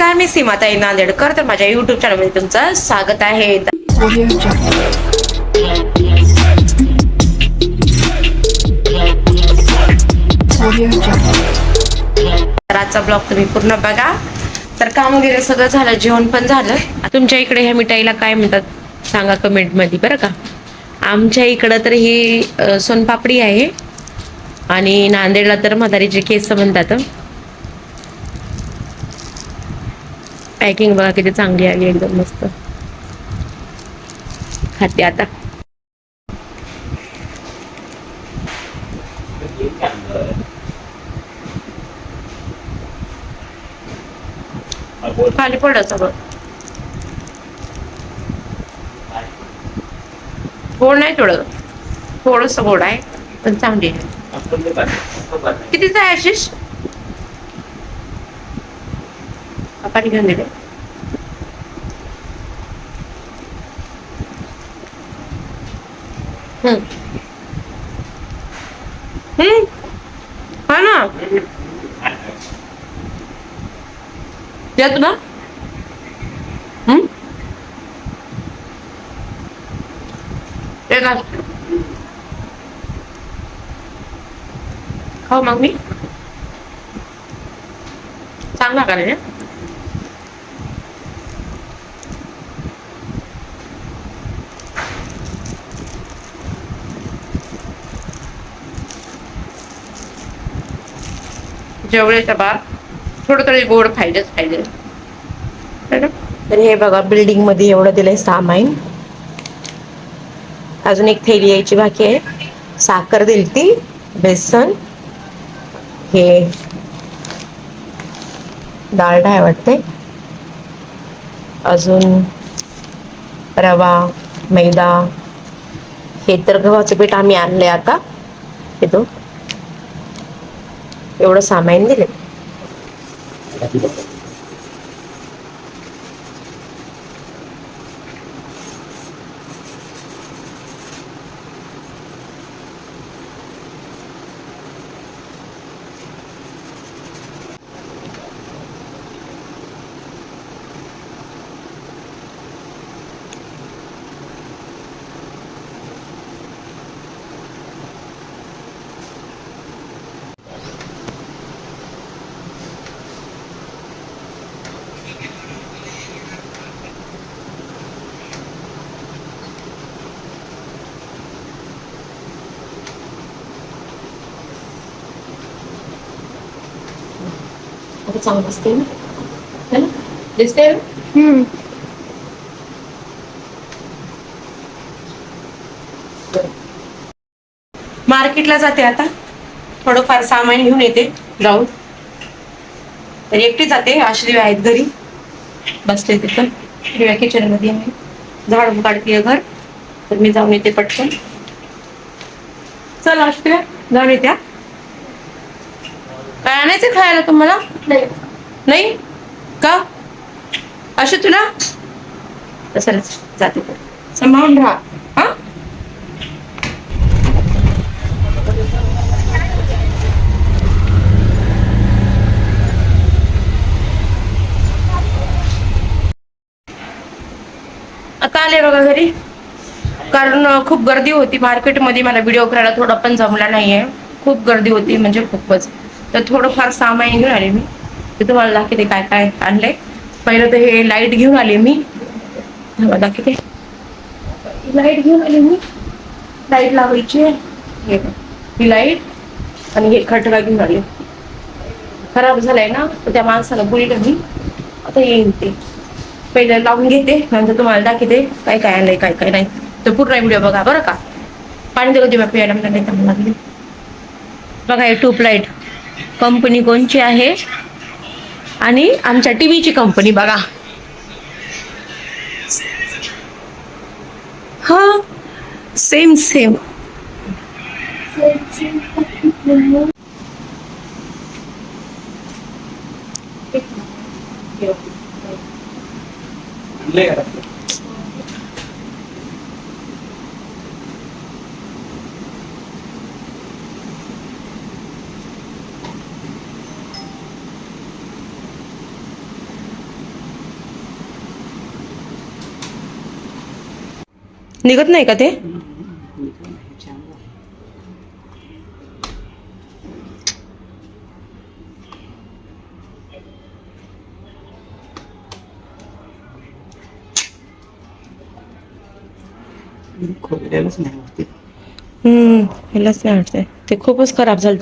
नमस्कार मी सीमाताई नांदेडकर. तर माझ्या युट्यूब चॅनलमध्ये तुमचं स्वागत आहे. तर आजचा ब्लॉग तुम्ही पूर्ण बघा. तर काम वगैरे सगळं झालं जेवण पण झालं. तुमच्या इकडे ह्या मिठाईला काय म्हणतात सांगा कमेंटमध्ये बरं का? आमच्या इकडं तर ही सोनपापडी आहे. आणि नांदेडला तर म्हातारीचे केस म्हणतात पॅकिंग बघा किती चांगली आली एकदम मस्त. खाते आता. खाली पड सगळं गोड नाही थोडं. थोडस गोड आहे पण चांगली आहे. कितीच आहे आशिष? आपण घेऊन दिले. हम्म हम्म हा ना द्या तुला हम्म एक घाल. खाऊ मग मी चांगला का रे जेवढ्याच्या बार थोडं तरी गोड पाहिजेच पाहिजे ना? तर हे बघा बिल्डिंगमध्ये एवढं दिलंय सामान. अजून एक थैली यायची बाकी आहे. साखर दिली ती बेसन हे डाळ आहे वाटते अजून रवा मैदा हे तर गव्हाचं पीठ आम्ही आणले आता. हे तो एवढं सामान दिले आता चांगलं दिसते ना? ना? दिसते ना? मार्केटला जाते आता. थोडंफार सामान घेऊन येते जाऊन. तर एकटी जाते आश्रय आहेत घरी. बसले तिथं हिरव्या किचनमध्ये मी झाडून काढते घर. तर मी जाऊन येते पटकन. चल आश्रय जाऊन येत्या. काय आणायचं खायला तुम्हाला? नाही. का? असे तुला? तसं जाते. सांभाळून राहा. हा? आता आले बघा घरी. कारण खूप गर्दी होती. मार्केटमध्ये मला व्हिडिओ करायला थोडा पण जमला नाहीये. खूप गर्दी होती म्हणजे खूपच. तर थोडंफार सामान घेऊन आले मी. ते तुम्हाला दाखवते काय काय आणलंय. पहिलं तर हे लाइट घेऊन आले मी. दाखवते. लाइट घेऊन आले मी. लाइट लावायची आहे. हे ही लाइट आणि हे खटका घेऊन आले. खराब झालाय ना तर त्या माणसाला बोललं मी. आता येईन ते. पहिले लावून घेते नंतर तुम्हाला दाखवते काय काय आणलंय काय काय नाही. तर पूर्ण व्हिडिओ बघा बरं का. पाणी देऊ दे प्यायला मला नाही लागले. बघा हे ट्यूबलाईट कंपनी कोणची आहे? आणि आमच्या टी व्हीची कंपनी बघा. हा सेम सेम ले निघत नाही का ते? खोदलेलंच नाही वरती हम्म नाही वाटतंय ते. खूपच खराब झालं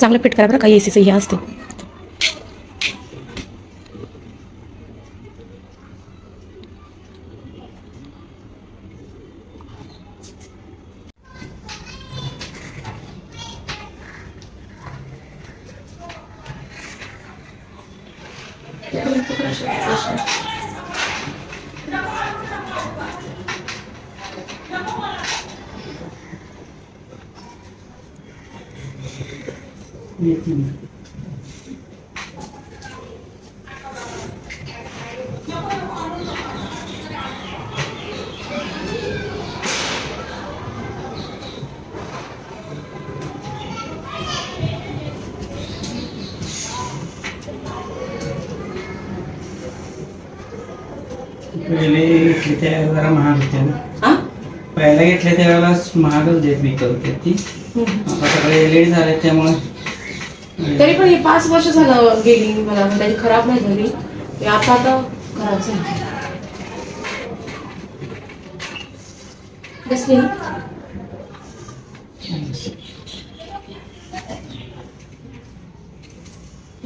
चांगलं फिट करा बरं का एसीचं हे असते Thank you. मिनिट. पहिले घेतले त्यावेळेला जरा महाग होते ना. पहिला घेतले त्यावेळेला महागच देत विकत होते ती आता सगळे एल झाले त्यामुळे तरी पण हे पाच वर्ष झालं गेली मला त्याची खराब नाही झाली. आता आता खराब झाली. कसली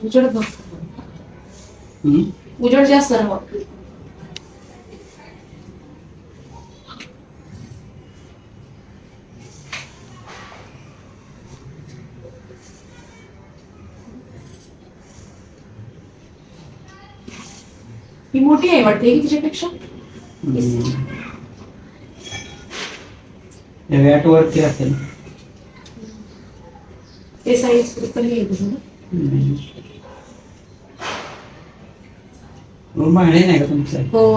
उजेड बघ. उजेड जास्त राहावं ही मोठी आहे वाटते की तिच्यापेक्षा? व्याट वरती असेल. ते साईज पण हे आहे तुझं ना? हम्म. रूम भाडे नाही का तुमचं? हो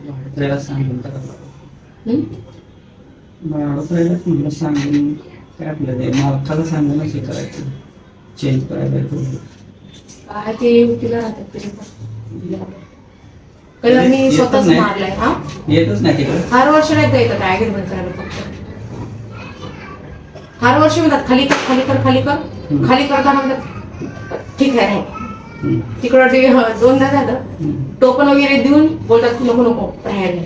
भाडोत्र्याला सांगून म्हणलं काय आपलं ते. मालकाला सांगूनच हे करायचं. चेंज करायला. काय ते युवतीला राहतात ते लोकं. कलर मी स्वतःच. मारलाय हा येतच नाही तिकडे हर वर्ष नाही येतं काय बंद करायला फक्त हर वर्ष म्हणतात खाली कर खाली कर खाली कर हम्म. खाली करताना म्हणतात ठीक आहे नाही हम्म. तिकडं ते हं, दोनदा झालं हम्म. टोपन वगैरे देऊन बोलतात की नको नको राहायला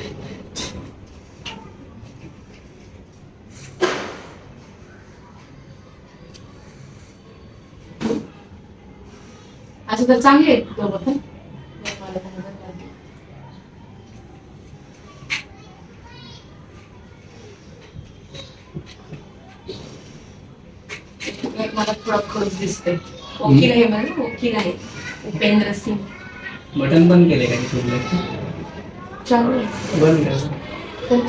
असं तर चांगले आहेत दोघं पण एक मला थोडा खर्च दिसतोय वकील आहे मला वकील आहे. उपेंद्र सिंग. बटन बंद केले का चालू आहे. बंद कर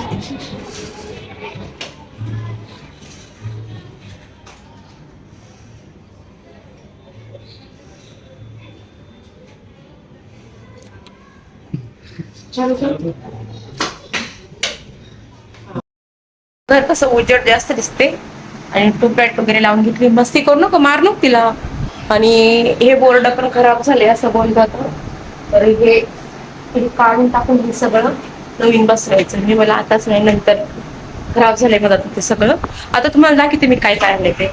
घर कसं उजेड जास्त दिसते आणि ट्यूबलाईट वगैरे लावून घेतली मस्ती करू नको मार नको तिला. आणि हे बोर्ड पण खराब झाले असं बोलतात तर हे काढून टाकून हे सगळं नवीन बसवायचं. मी मला आताच नाही नंतर खराब झालंय मला ते सगळं. आता तुम्हाला दाखवते मी काय काय आणले ते.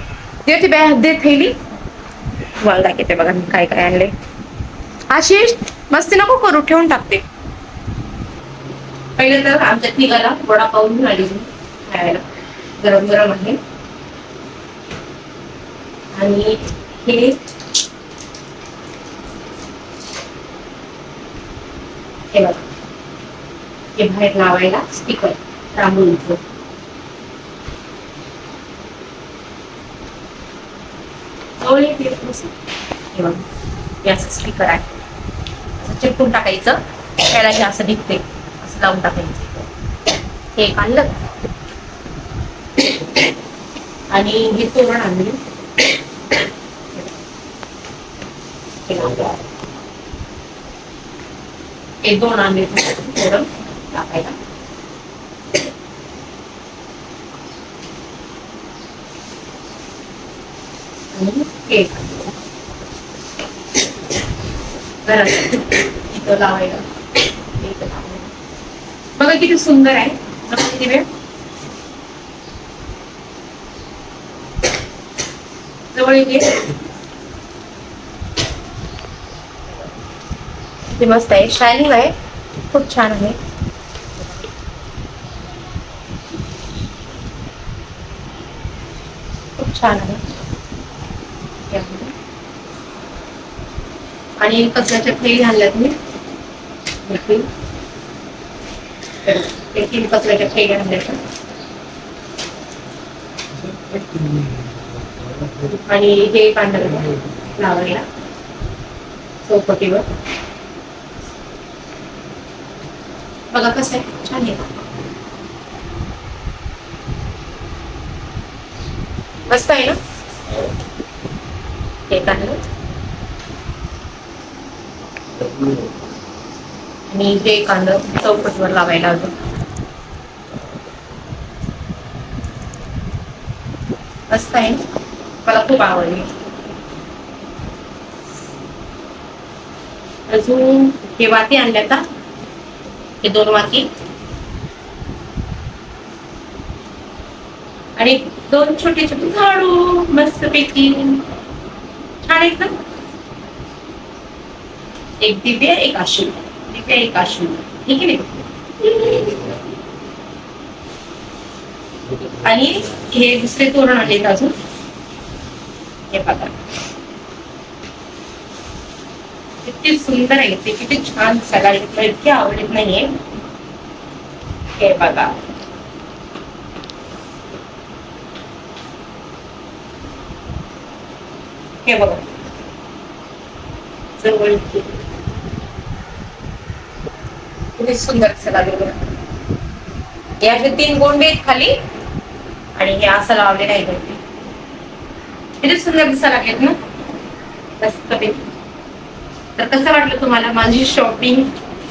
दे ती बॅग दे थैली. तुम्हाला दाखवते बघा मी काय काय आणले आशिष मस्ती नको करू ठेवून टाकते. पहिले तर आमच्या तिघाला वडापाव घेऊन आली खायला. गरम गरम आहे. आणि हे हे बघा. हे बाहेर लावायला स्टिकर रांगोळीचं जवळ एक हे असं स्टिकर आहे. असं चिपकून टाकायचं. त्याला हे असं निघते लावून टाकायचे. हे एक आणलं. आणि हे तोरण आणले. हे दोन आणले तोरण टाकायला. आणि केक घरात तिथं लावायला. बघा किती सुंदर आहे. किती वेळ जवळ येते मस्त आहे. शायनिंग आहे. खूप छान आहे. खूप छान आहे. आणि कचऱ्याच्या थैली घालल्यात मी. देखील देखील कचऱ्याच्या थैली आणि हे कांदा लावायला चौकटीवर. बघा कसं आहे छान आहे. मस्त आहे ना? हे कांदा आणि ते कांदं चौकटीवर लावायला अजून मस्त आहे. मला खूप आवडली. अजून हे वाती आणल्या का हे दोन वाती. आणि दोन छोटे छोटे झाडू मस्त पैकी छान आहेत ना? एक दिव्य एक आशीर्वाद तिथे एक आशू ठीक आहे आणि हे दुसरे तोरण आलेत अजून? हे बघा. किती सुंदर आहे ते किती छान दिसायला लागले. मला इतके आवडत नाहीये. हे बघा. हे बघा. जवळ तुम्ही सुंदर दिसायला लागले याचे तीन गोंडे आहेत खाली आणि हे असं लावले नाही वरती. किती सुंदर दिसायला लागलेत ना? मस्त तर कसं वाटलं तुम्हाला माझी शॉपिंग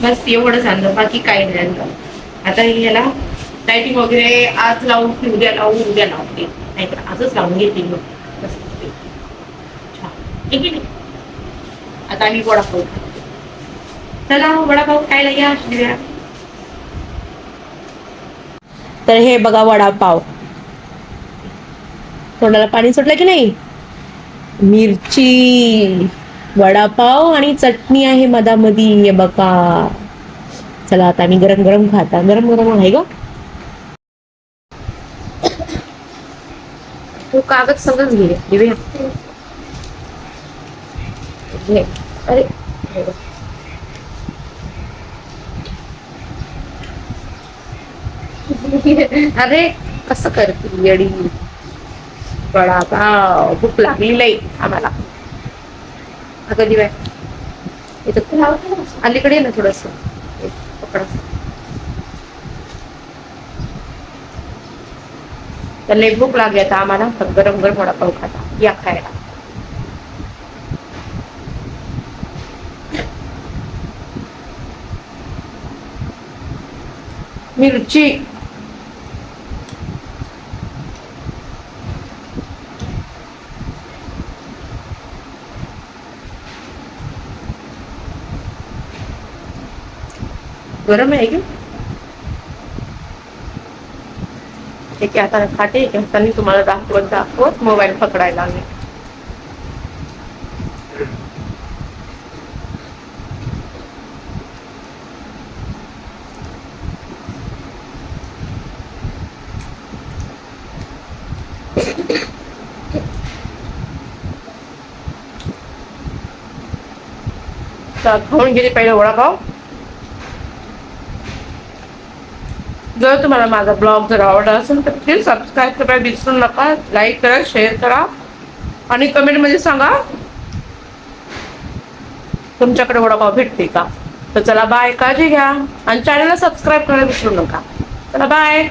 बस एवढं झालं बाकी काही नाही आणलं आता याला लाइटिंग वगैरे आज लावून की उद्या लावून उद्या लावते नाही तर आजच लावून घेते मग. ठीक आहे आता आम्ही वडापाव खातो. चला वडापाव खायला या श्रीया तर हे बघा वडापाव. तोंडाला पाणी सुटलं की नाही? मिरची वडापाव आणि चटणी आहे मधामधी हे बघा. चला आता मी गरम गरम खाता गरम गरम आहे ग. तू कागद सगळंच दिव्या घे. अरे हे बघ. अरे कसं करते येडी? वडापाव भूक लागली नाही आम्हाला. कधी बाय इथं अलीकडे ना. थोडस. पकडा. तर लई भूक लागली आता आम्हाला. गरम गरम गरम वडापाव खाता. या खायला. मिरची. गरम आहे की? एके हाताने खाते एके हाताने तुम्हाला दाखवत दाखवत मोबाईल पकडायला लागले तर खाऊन गेले पहिले वडापाव. जर तुम्हाला माझा ब्लॉग जर आवडला असेल तर प्लीज सबस्क्राईब करायला विसरू नका. लाईक करा शेअर करा. आणि कमेंटमध्ये सांगा तुमच्याकडे वडापाव भेटते का? तर चला बाय काळजी घ्या. आणि चॅनलला सबस्क्राईब करायला विसरू नका. चला बाय